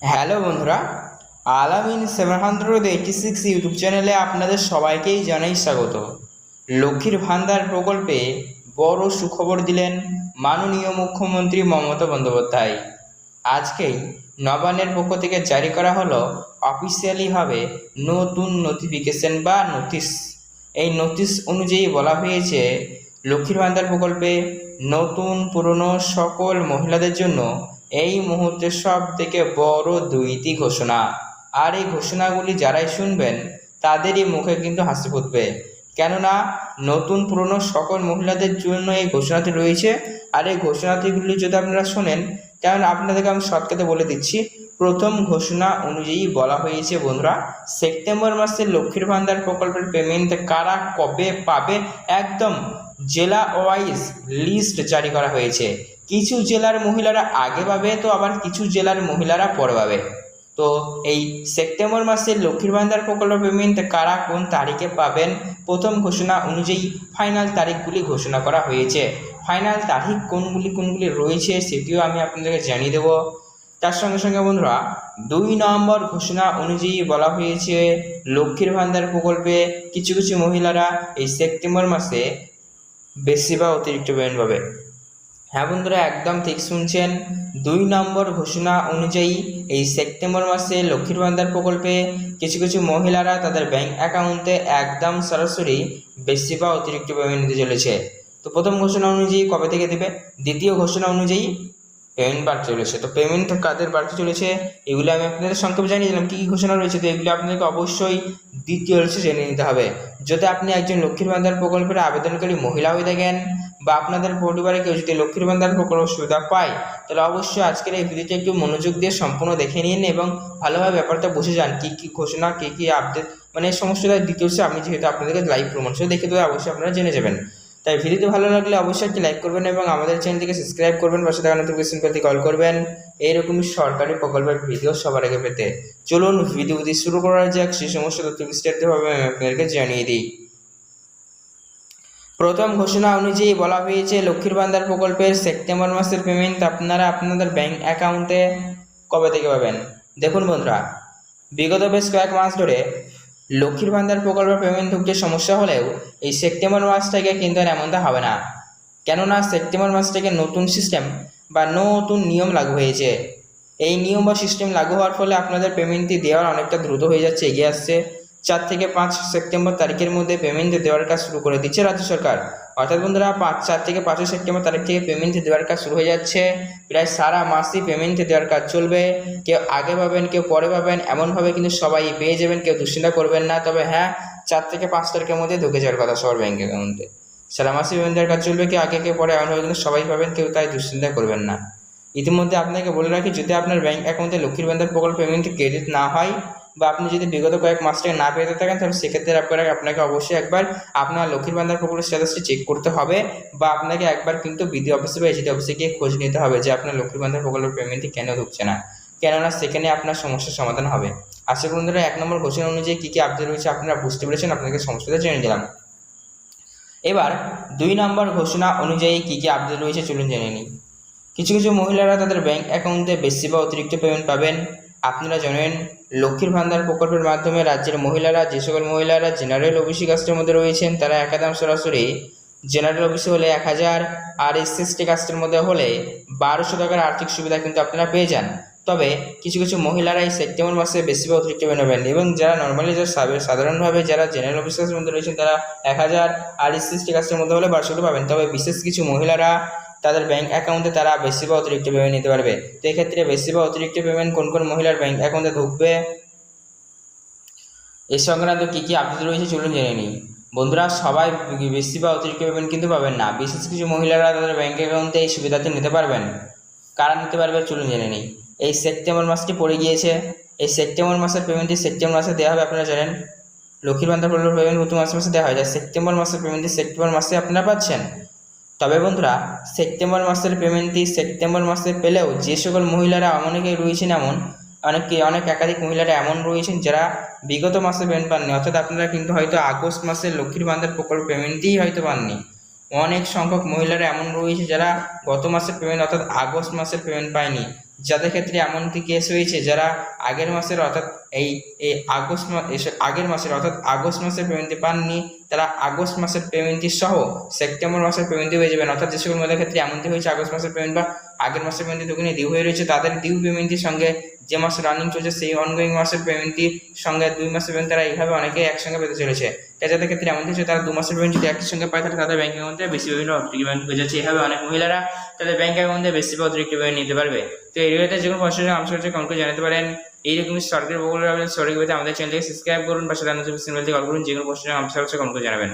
Hello বন্ধুরা, Alamin seven hundred eighty six YouTube চ্যানেলে আপনাদের সবাইকেই জানাই স্বাগত। লক্ষ্মীর ভান্ডার প্রকল্পে বড় সুখবর দিলেন মাননীয় মুখ্যমন্ত্রী মমতা বন্দ্যোপাধ্যায়। আজকেই নবান্নের পক্ষ থেকে জারি করা হলো অফিসিয়ালিভাবে নতুন নোটিফিকেশন বা নোটিশ এই নোটিশ অনুযায়ী বলা হয়েছে, লক্ষ্মীর ভান্ডার প্রকল্পে নতুন পুরনো সকল মহিলাদের জন্য এই মুহূর্তে সব থেকে বড় দুইটি ঘোষণা। আর এই ঘোষণাগুলি যারাই শুনবেন, তাদেরই মুখে কিন্তু হাসি ফুটবে। কেননা, নতুন পুরনো সকল মহিলাদের জন্য এই ঘোষণাটি রয়েছে। আর এই ঘোষণাটিগুলি যদি আপনারা শোনেন কারণ আপনাদেরকে আমি শর্টকাটে বলে দিচ্ছি। প্রথম ঘোষণা অনুযায়ী বলা হয়েছে, বন্ধুরা, সেপ্টেম্বর মাসে লক্ষ্মীর ভান্ডার প্রকল্পের পেমেন্ট কারা কবে পাবে? একদম জেলা ওয়াইজ লিস্ট জারি করা হয়েছে। কিছু জেলার মহিলারা আগে পাবে, তো আবার কিছু জেলার মহিলারা পরে পাবে। তো এই সেপ্টেম্বর মাসে লক্ষ্মীর ভান্ডার প্রকল্প পেমেন্ট কারা কোন তারিখে পাবেন? প্রথম ঘোষণা অনুযায়ী ফাইনাল তারিখগুলি ঘোষণা করা হয়েছে। ফাইনাল তারিখ কোনগুলি কোনগুলি রয়েছে সেটিও আমি আপনাদেরকে জানিয়ে দেবো। তার সঙ্গে সঙ্গে বন্ধুরা, দুই নম্বর ঘোষণা অনুযায়ী বলা হয়েছে লক্ষ্মীর ভান্ডার প্রকল্পে কিছু কিছু মহিলারা এই সেপ্টেম্বর মাসে বেশি বা অতিরিক্ত পেমেন্ট পাবে। হ্যাঁ বন্ধুরা, একদম ঠিক শুনছেন। দুই নম্বর ঘোষণা অনুযায়ী এই সেপ্টেম্বর মাসে লক্ষ্মীর ভান্ডার প্রকল্পে কিছু কিছু মহিলারা তাদের ব্যাংক অ্যাকাউন্টে একদম সরাসরি বেশি বা অতিরিক্ত পেমেন্ট দিতে চলেছে। তো প্রথম ঘোষণা অনুযায়ী কবে থেকে দেবে? দ্বিতীয় ঘোষণা অনুযায়ী পেমেন্ট বাড়তে চলেছে। তো পেমেন্ট কাদের বাড়তে চলেছে? এগুলো আমি আপনাদের সংক্ষেপে জানিয়ে দিলাম। কী কী ঘোষণা রয়েছে? তো এগুলো আপনাদেরকে অবশ্যই দ্বিতীয় রয়েছে জেনে নিতে হবে। যদি আপনি একজন লক্ষ্মীর ভান্ডার প্রকল্পের আবেদনকারী মহিলা হয়ে থাকেন বা আপনাদের পরিবারে কেউ যদি লক্ষ্মীর ভান্ডার প্রকল্প সুবিধা পায়, তাহলে অবশ্যই আজকের এই ভিডিওটা একটু মনোযোগ দিয়ে সম্পূর্ণ দেখে নিন এবং ভালোভাবে ব্যাপারটা বুঝে যান, কী কী ঘোষণা, কী কী আপডেট মানে সমস্ত ডিটেলসে আমি যেহেতু আপনাদেরকে লাইভ প্রমাণ সহ দেখে দেবো অবশ্যই আপনারা জেনে যাবেন। তাই ভিডিওটি ভালো লাগলে অবশ্যই একটি লাইক করবেন এবং আমাদের চ্যানেলটিকে সাবস্ক্রাইব করবেন, পাশে থাকা নোটিফিকেশন পেতে কল করবেন। এইরকমই সরকারি প্রকল্পের ভিডিও সবার আগে পেতে। চলুন ভিডিওটি শুরু করা যাক, সেই সমস্ত তথ্য বিস্তারিতভাবে আমি আপনাদেরকে জানিয়ে দিই। প্রথম ঘোষণা অনুযায়ী বলা হয়েছে লক্ষ্মীর ভান্ডার প্রকল্পের সেপ্টেম্বর মাসের পেমেন্ট আপনারা আপনাদের ব্যাংক অ্যাকাউন্টে কবে থেকে পাবেন? দেখুন বন্ধুরা, বিগত বেশ কয়েক মাস ধরে লক্ষ্মীর ভান্ডার প্রকল্পের পেমেন্ট ঢুকতে সমস্যা হলেও এই সেপ্টেম্বর মাস থেকে কিন্তু আর এমনটা হবে না। কেননা সেপ্টেম্বর মাস থেকে নতুন সিস্টেম বা নতুন নিয়ম লাগু হয়েছে। এই নিয়ম বা সিস্টেম লাগু হওয়ার ফলে আপনাদের পেমেন্টটি দেওয়ার অনেকটা দ্রুত হয়ে যাচ্ছে, এগিয়ে আসছে। চার থেকে পাঁচ সেপ্টেম্বর তারিখের মধ্যে পেমেন্ট দেওয়ার কাজ শুরু করে দিচ্ছে রাজ্য সরকার। অর্থাৎ বন্ধুরা, পাঁচ, চার থেকে পাঁচই সেপ্টেম্বর তারিখ থেকে পেমেন্ট দেওয়ার কাজ শুরু হয়ে যাচ্ছে। প্রায় সারা মাসই পেমেন্ট দেওয়ার কাজ চলবে। কেউ আগে পাবেন, কেউ পরে পাবেন, এমনভাবে কিন্তু সবাই পেয়ে যাবেন, কেউ দুশ্চিন্তা করবেন না। তবে হ্যাঁ চার থেকে পাঁচ তারিখের মধ্যে ঢুকে যাওয়ার কথা সবার ব্যাঙ্ক অ্যাকাউন্টে সারা মাসে পেমেন্ট দেওয়ার কাজ চলবে, কেউ আগে, কেউ পরে, এমনভাবে কিন্তু সবাই পাবেন, কেউ তাই দুশ্চিন্তা করবেন না। ইতিমধ্যে আপনাকে বলে রাখি, যদি আপনার ব্যাংক অ্যাকাউন্টে লক্ষ্মীর ভান্ডার প্রকল্প পেমেন্ট ক্রেডিট না হয় বা আপনি যদি বিগত কয়েক মাস থেকে না পেতে থাকেন, তাহলে সেক্ষেত্রে আপনাকে আপনাকে অবশ্যই একবার আপনার লক্ষ্মীর ভান্ডার প্রকল্পের স্ট্যাটাসটি চেক করতে হবে বা আপনাকে একবার কিন্তু বিডি অফিসে বা এসিডি অফিসে গিয়ে খোঁজ নিতে হবে যে আপনার লক্ষ্মীর ভান্ডার প্রকল্পের পেমেন্টটি কেন ঢুকছে না। কেননা সেখানে আপনার সমস্যার সমাধান হবে। আশা বন্ধুরা, এক নম্বর ঘোষণা অনুযায়ী কী কী আপডেট রয়েছে আপনারা বুঝতে পেরেছেন? আপনাকে সমস্যাটা জেনে দিলাম এবার দুই নম্বর ঘোষণা অনুযায়ী কী কী আপডেট রয়েছে চলুন জেনে নিই। কিছু কিছু মহিলারা তাদের ব্যাংক অ্যাকাউন্টে বেশি বা অতিরিক্ত পেমেন্ট পাবেন। আপনারা জানেন, লক্ষ্মীর ভান্ডার প্রকল্পের মাধ্যমে রাজ্যের মহিলারা, যে সকল মহিলারা জেনারেল ওবিসি কাস্টের মধ্যে রয়েছেন, তারা একাদাম সরাসরি জেনারেল ওবিসি হলে এক হাজার, আর এসএসটি কাস্টের মধ্যে হলে বারোশো টাকার আর্থিক সুবিধা কিন্তু আপনারা পেয়ে যান। তবে কিছু কিছু মহিলারা এই সেপ্টেম্বর মাসে বেশি অতিরিক্ত পাবেন এবং যারা নর্মালি যারা সাধারণভাবে যারা জেনারেল অফিসার্সের মধ্যে রয়েছেন, তারা এক হাজার, আর এসএসটি কাস্টের মধ্যে হলে বারোশো পাবেন। তবে বিশেষ কিছু মহিলারা তাদের ব্যাংক অ্যাকাউন্টে তারা বেশি বা অতিরিক্ত পেমেন্ট নিতে পারবে। তো এক্ষেত্রে বেশি বা অতিরিক্ত পেমেন্ট কোন কোন মহিলার ব্যাংক অ্যাকাউন্টে ঢুকবে? এই সংক্রান্ত কী কী আপডেট রয়েছে চলুন জেনে নিই। বন্ধুরা, সবাই বেশি বা অতিরিক্ত পেমেন্ট কিন্তু পাবেন না। বিশেষ কিছু মহিলারা তাদের ব্যাংক অ্যাকাউন্টে এই সুবিধাটি নিতে পারবেন। কারা নিতে পারবে চলুন জেনে নিই। এই সেপ্টেম্বর মাসটি পড়ে গিয়েছে। এই সেপ্টেম্বর মাসের পেমেন্টটি সেপ্টেম্বর মাসে দেওয়া হবে, আপনারা জানেন। লক্ষ্মীর প্রকল্প পেমেন্ট প্রতি মাসে মাসে দেওয়া হয়। যায় সেপ্টেম্বর মাসের পেমেন্টটি সেপ্টেম্বর মাসে আপনারা পাচ্ছেন। তবে বন্ধুরা, সেপ্টেম্বর মাসের পেমেন্টটি সেপ্টেম্বর মাসে পেলেও যে সকল মহিলারা অনেকেই রয়েছেন এমন, অনেকে, অনেক একাধিক মহিলারা এমন রয়েছেন যারা বিগত মাসে পেমেন্ট পাননি, অর্থাৎ আপনারা কিন্তু হয়তো আগস্ট মাসে লক্ষ্মীর ভান্ডার প্রকল্প পেমেন্টই হয়তো পাননি। অনেক সংখ্যক মহিলারা এমন রয়েছে যারা গত মাসের পেমেন্ট, অর্থাৎ আগস্ট মাসের পেমেন্ট পায়নি। যাদের ক্ষেত্রে এমনকি কেস হয়েছে, যারা আগের মাসের অর্থাৎ এই এই আগস্ট আগের মাসের অর্থাৎ আগস্ট মাসের পেমেন্টটি পাননি, তারা আগস্ট মাসের পেমেন্টটি সহ সেপ্টেম্বর মাসের পেমেন্টটি হয়ে যাবেন। অর্থাৎ যে সকল মহিলার ক্ষেত্রে এমনটি হয়েছে, আগস্ট মাসের পেমেন্ট বা আগের মাসের পেমেন্টটি দোকানে হয়ে রয়েছে, তাদের ডিউ পেমেন্টটির সঙ্গে যে মাস রানিং চলছে, সেই অনগোয়িং মাসের পেমেন্টটি সঙ্গে দুই মাসের পেমেন্ট তারা এইভাবে অনেকে একসঙ্গে পেতে চলেছে। তাই যাদের ক্ষেত্রে এমন কিছু, তারা দু মাসের পেমেন্ট যদি একসঙ্গে পায়, তাহলে তাদের ব্যাঙ্ক অ্যাকাউন্টে বেশি বিভিন্ন পেমেন্ট হয়ে যাচ্ছে। এইভাবে অনেক মহিলারা তাদের ব্যাঙ্ক অ্যাকাউন্টে বেশি অতিরিক্ত পেমেন্ট নিতে পারবে। তো এই রিলেটেড যে কোনো প্রশ্ন আমার সাথে কমেন্ট করে জানাতে পারেন। এইরকমই সরকারি বগুলো সরকারি আমাদের চ্যানেলকে সাবস্ক্রাইব করুন বা সিগন্যাল কল করুন, যে কোনো প্রশ্ন আমার সাথে কমেন্ট করে জানাবেন।